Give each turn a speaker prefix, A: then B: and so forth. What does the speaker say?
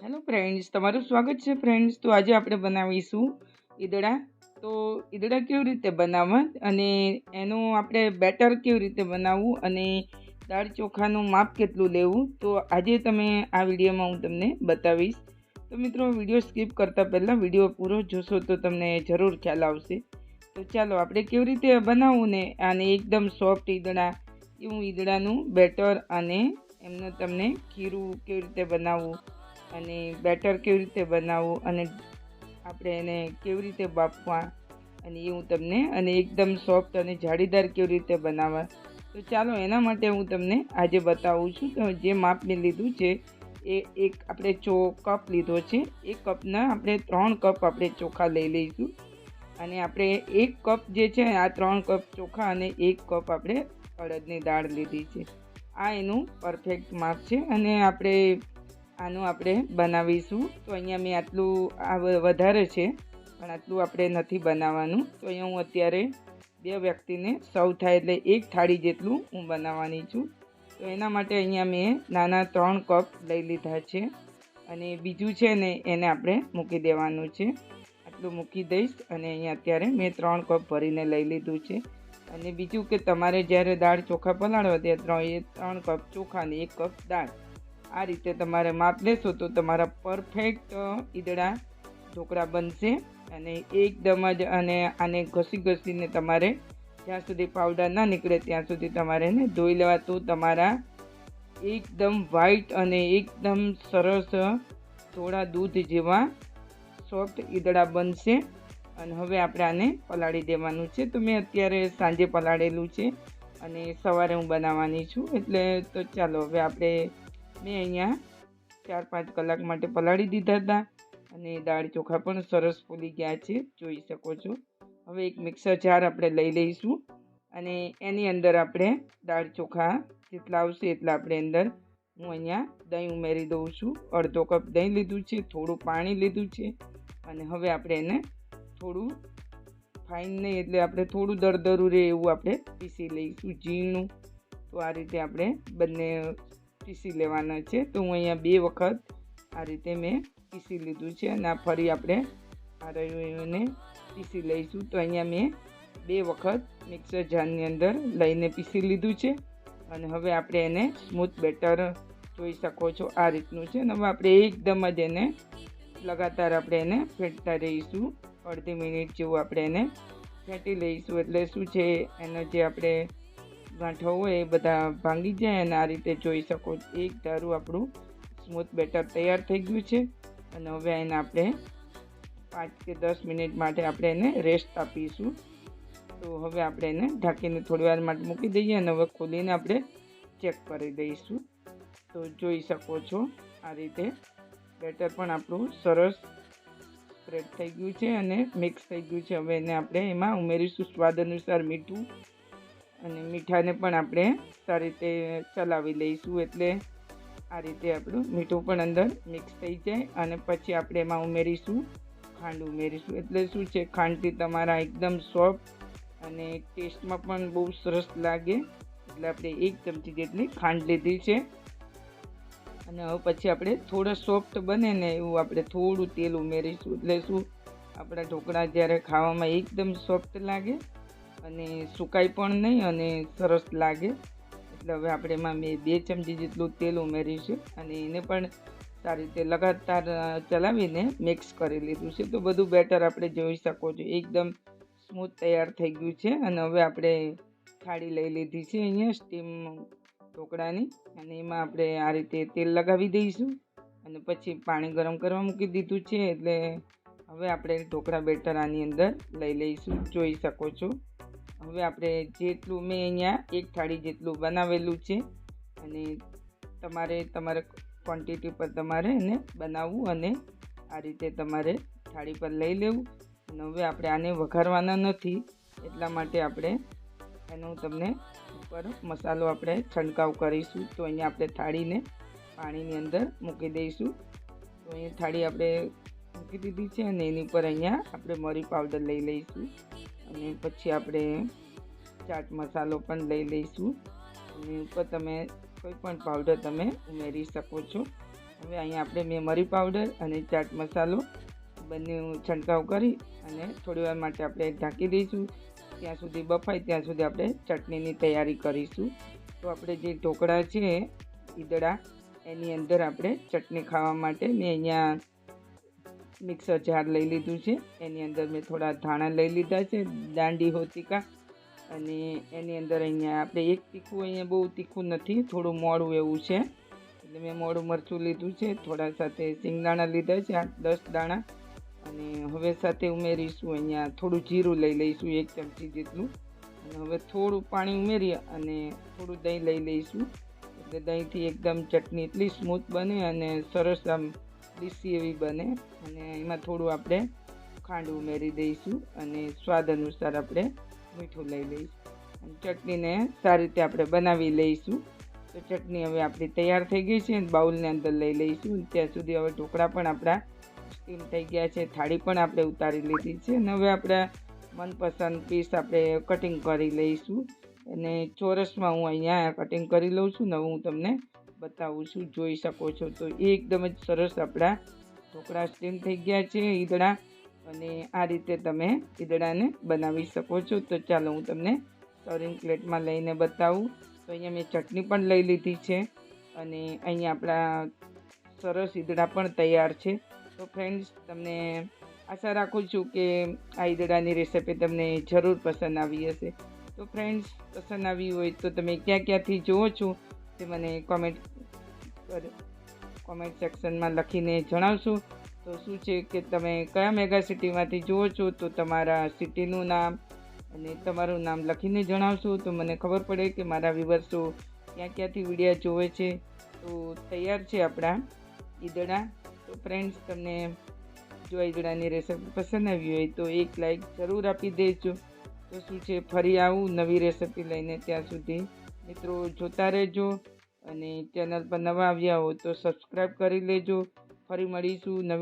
A: Hello friends તમારું સ્વાગત છે ફ્રેન્ડ્સ તો આજે આપણે બનાવીશું ઈદડા. તો ઈદડા કેવી રીતે બનાવવા અને એનું આપણે બેટર કેવી રીતે બનાવવું અને દાળ ચોખાનું માપ કેટલું લેવું, તો આજે તમે આ વિડીયોમાં હું તમને બતાવીશ. તો મિત્રો, વીડિયો સ્કીપ કરતાં પહેલાં વીડિયો પૂરો જોશો તો તમને જરૂર ખ્યાલ આવશે. તો ચાલો આપણે કેવી રીતે બનાવવું ને અને એકદમ સોફ્ટ ઈદડા એવું ઈદડાનું બેટર અને એમનું તમને ખીરું કેવી રીતે બનાવવું અને બેટર કેવી રીતે બનાવવું અને આપણે એને કેવી રીતે બાફવા અને એ હું તમને અને એકદમ સોફ્ટ અને જાળીદાર કેવી રીતે બનાવવા. તો ચાલો એના માટે હું તમને આજે બતાવું છું તો જે માપ મેં લીધું છે એ એક આપણે ચો કપ લીધો છે. એ કપના આપણે ત્રણ કપ આપણે ચોખા લઈ લઈશું. અને આપણે એક કપ જે છે આ ત્રણ કપ ચોખા અને એક કપ આપણે અડદની દાળ લીધી છે. આ એનું પરફેક્ટ માપ છે અને આપણે આનું આપણે બનાવીશું. તો અહીંયા મેં આટલું, આ વધારે છે, પણ આટલું આપણે નથી બનાવવાનું. તો અહીંયા હું અત્યારે બે વ્યક્તિને સૌ થાય એટલે એક થાળી જેટલું હું બનાવવાની છું. તો એના માટે અહીંયા મેં નાના ત્રણ કપ લઈ લીધા છે. અને બીજું છે ને, એને આપણે મૂકી દેવાનું છે. આટલું મૂકી દઈશ અને અહીંયા અત્યારે મેં ત્રણ કપ ભરીને લઈ લીધું છે. અને બીજું કે તમારે જ્યારે દાળ ચોખા પલાળવા ત્યારે ત્રણ, એ ત્રણ કપ ચોખા અને એક કપ દાળ. આ રીતે તમારે માપ લેશો તો તમારા પરફેક્ટ ઈદડા ઢોકળા બનશે. અને એકદમ જ અને આને ઘસી ઘસીને તમારે જ્યાં સુધી પાવડર ના નીકળે ત્યાં સુધી તમારે એને ધોઈ લેવા. તો તમારા એકદમ વ્હાઈટ અને એકદમ સરસ થોડા દૂધ જેવા સોફ્ટ ઈદડા બનશે. અને હવે આપણે આને પલાળી દેવાનું છે. તો મેં અત્યારે સાંજે પલાળેલું છે. અને સવારે હું બનાવવાની છું. એટલે તો ચાલો, હવે આપણે મેં અહીંયા ચાર પાંચ કલાક માટે પલાળી દીધા હતા અને દાળ ચોખા પણ સરસ ફૂલી ગયા છે, જોઈ શકો છો. હવે એક મિક્સર જાર આપણે લઈ લઈશું અને એની અંદર આપણે દાળ ચોખા જેટલા આવશે એટલા આપણે અંદર હું અહીંયા દહીં ઉમેરી દઉં છું. અડધો કપ દહીં લીધું છે, થોડું પાણી લીધું છે અને હવે આપણે એને થોડું ફાઇન નહીં એટલે આપણે થોડું દરદરું રહે એવું આપણે પીસી લઈશું ઝીણું. તો આ રીતે આપણે બંને પીસી લેવાના છે. તો હું અહીંયા બે વખત આ રીતે મેં પીસી લીધું છે અને આ ફરી આપણે આ રહ્યું પીસી લઈશું. તો અહીંયા મેં બે વખત મિક્સર જારની અંદર લઈને પીસી લીધું છે. અને હવે આપણે એને સ્મૂથ બેટર જોઈ શકો છો આ રીતનું છે. અને હવે આપણે એકદમ જ એને લગાતાર આપણે એને ફેંટતા રહીશું. અડધી મિનિટ જેવું આપણે એને ફેંટી લઈશું. એટલે શું છે, એનો જે આપણે ગાંઠો હોય એ બધા ભાંગી જાય અને આ રીતે જોઈ શકો એક ધારું આપણું સ્મૂથ બેટર તૈયાર થઈ ગયું છે. અને હવે એને આપણે પાંચ કે દસ મિનિટ માટે આપણે એને રેસ્ટ આપીશું. તો હવે આપણે એને ઢાંકીને થોડી વાર માટે મૂકી દઈએ અને હવે ખોલીને આપણે ચેક કરી દઈશું. તો જોઈ શકો છો, આ રીતે બેટર પણ આપણું સરસ સ્પ્રેડ થઈ ગયું છે અને મિક્સ થઈ ગયું છે. હવે એને આપણે એમાં ઉમેરીશું સ્વાદ અનુસાર મીઠું અને મીઠાને પણ આપણે સારી રીતે ચલાવી લઈશું એટલે આ રીતે આપણું મીઠું પણ અંદર મિક્સ થઈ જાય અને પછી આપણે એમાં ઉમેરીશું, ખાંડ ઉમેરીશું. એટલે શું છે, ખાંડથી તમારા એકદમ સોફ્ટ અને ટેસ્ટમાં પણ બહુ સરસ લાગે. એટલે આપણે એક ચમચી જેટલી ખાંડ લીધી છે. અને હવે પછી આપણે થોડા સોફ્ટ બને ને એવું આપણે થોડું તેલ ઉમેરીશું. એટલે શું, આપણા ઢોકળા જ્યારે ખાવામાં એકદમ સોફ્ટ લાગે અને સુકાય પણ નહીં અને સરસ લાગે. એટલે હવે આપણે એમાં મેં બે ચમચી જેટલું તેલ ઉમેરીશું અને એને પણ સારી રીતે લગાતાર ચલાવીને મિક્સ કરી લીધું છે. તો બધું બેટર આપણે જોઈ શકો છો. એકદમ સ્મૂથ તૈયાર થઈ ગયું છે અને હવે આપણે થાળી લઈ લીધી છે અહીંયા સ્ટીમ ઢોકળાની. અને એમાં આપણે આ રીતે તેલ લગાવી દઈશું અને પછી પાણી ગરમ કરવા મૂકી દીધું છે. એટલે હવે આપણે ઢોકળા બેટર આની અંદર લઈ લઈશું. જોઈ શકો છો. હવે આપણે જેટલું મેં અહીંયા એક થાળી જેટલું બનાવેલું છે અને તમારે તમારા ક્વોન્ટિટી પર તમારે એને બનાવવું અને આ રીતે તમારે થાળી પર લઈ લેવું. અને હવે આપણે આને વઘારવાના નથી, એટલા માટે આપણે એનું તમને ઉપર મસાલો આપણે છંટકાવ કરીશું. તો અહીંયા આપણે થાળીને પાણીની અંદર મૂકી દઈશું. તો અહીંયા થાળી આપણે મૂકી દીધી છે અને એની ઉપર અહીંયા આપણે મરી પાવડર લઈ લઈશું. અને પછી આપણે ચાટ મસાલો પણ લઈ લઈશું. અને ઉપર તમે કોઈ પણ પાવડર તમે ઉમેરી શકો છો. હવે અહીંયા આપણે મેં મરી પાવડર અને ચાટ મસાલો બંને છંટકાવ કરી અને થોડી વાર માટે આપણે ઢાંકી દઈશું. ત્યાં સુધી બફાય, ત્યાં સુધી આપણે ચટણીની તૈયારી કરીશું. તો આપણે જે ઢોકળા છે, ઈદડા, એની અંદર આપણે ચટણી ખાવા માટે મેં અહીંયા મિક્સર જાર લઈ લીધું છે. એની અંદર મેં થોડા ધાણા લઈ લીધા છે, દાંડી હોતિકા અને એની અંદર અહીંયા આપણે એક તીખું અહીંયા બહુ તીખું નથી, થોડું મોડું એવું છે. એટલે મેં મોડું મરચું લીધું છે, થોડા સાથે સિંગદાણા લીધા છે, આઠ દસ દાણા અને હવે સાથે ઉમેરીશું, અહીંયા થોડું જીરું લઈ લઈશું, એક ચમચી જેટલું. અને હવે થોડું પાણી ઉમેરી અને થોડું દહીં લઈ લઈશું. એટલે દહીંથી એકદમ ચટણી એટલી સ્મૂથ બને અને સરસ આમ ડીસી એવી બને અને એમાં થોડું આપણે ખાંડ ઉમેરી દઈશું અને સ્વાદ અનુસાર આપણે મીઠું લઈ લઈશું. અને ચટણીને સારી રીતે આપણે બનાવી લઈશું. તો ચટણી હવે આપણી તૈયાર થઈ ગઈ છે બાઉલની અંદર લઈ લઈશું. ત્યાં સુધી હવે ઢોકળા પણ આપણા સ્ટીમ થઈ ગયા છે. થાળી પણ આપણે ઉતારી લીધી છે. અને હવે આપણા મનપસંદ પીસ આપણે કટિંગ કરી લઈશું. અને ચોરસમાં હું અહીંયા કટિંગ કરી લઉં છું. ને હું તમને બતાવું છું, જોઈ શકો છો. તો એકદમ જ સરસ આપણા ઢોકળા સ્ટીમ થઈ ગયા છે ઈદડા અને આ રીતે તમે ઈદડાને બનાવી શકો છો. તો ચાલો હું તમને સર્વિંગ પ્લેટમાં લઈને બતાવું. તો અહીંયા મેં ચટણી પણ લઈ લીધી છે અને અહીંયા આપણા સરસ ઈદડા પણ તૈયાર છે. તો ફ્રેન્ડ્સ તમને આશા રાખું છું કે આ ઈદડાની રેસીપી તમને જરૂર પસંદ આવી હશે. તો ફ્રેન્ડ્સ પસંદ આવી હોય તો તમે ક્યાં ક્યાંથી જુઓ છો તે મને કોમેન્ટ કોમેન્ટ સેક્શનમાં લખીને જણાવશો. તો શું છે કે તમે કયા મેગા સિટીમાંથી જુઓ છો તો તમારા સિટીનું નામ અને તમારું નામ લખીને જણાવશો. તો મને ખબર પડે કે મારા વિવર્સો ક્યાં ક્યાંથી વિડીયા જોવે છે. તો તૈયાર છે આપણા ઈદડા. તો ફ્રેન્ડ્સ તમને જો ઈદડાની રેસીપી પસંદ આવી હોય તો એક લાઈક જરૂર આપી દેજો. તો શું છે, ફરી આવું નવી રેસીપી લઈને ત્યાં સુધી. મિત્રો, જોતા રહેજો. અને ચેનલ પર નવા આવ્યા હો તો સબસ્ક્રાઈબ કરી લેજો. ફરી મળીશું નવી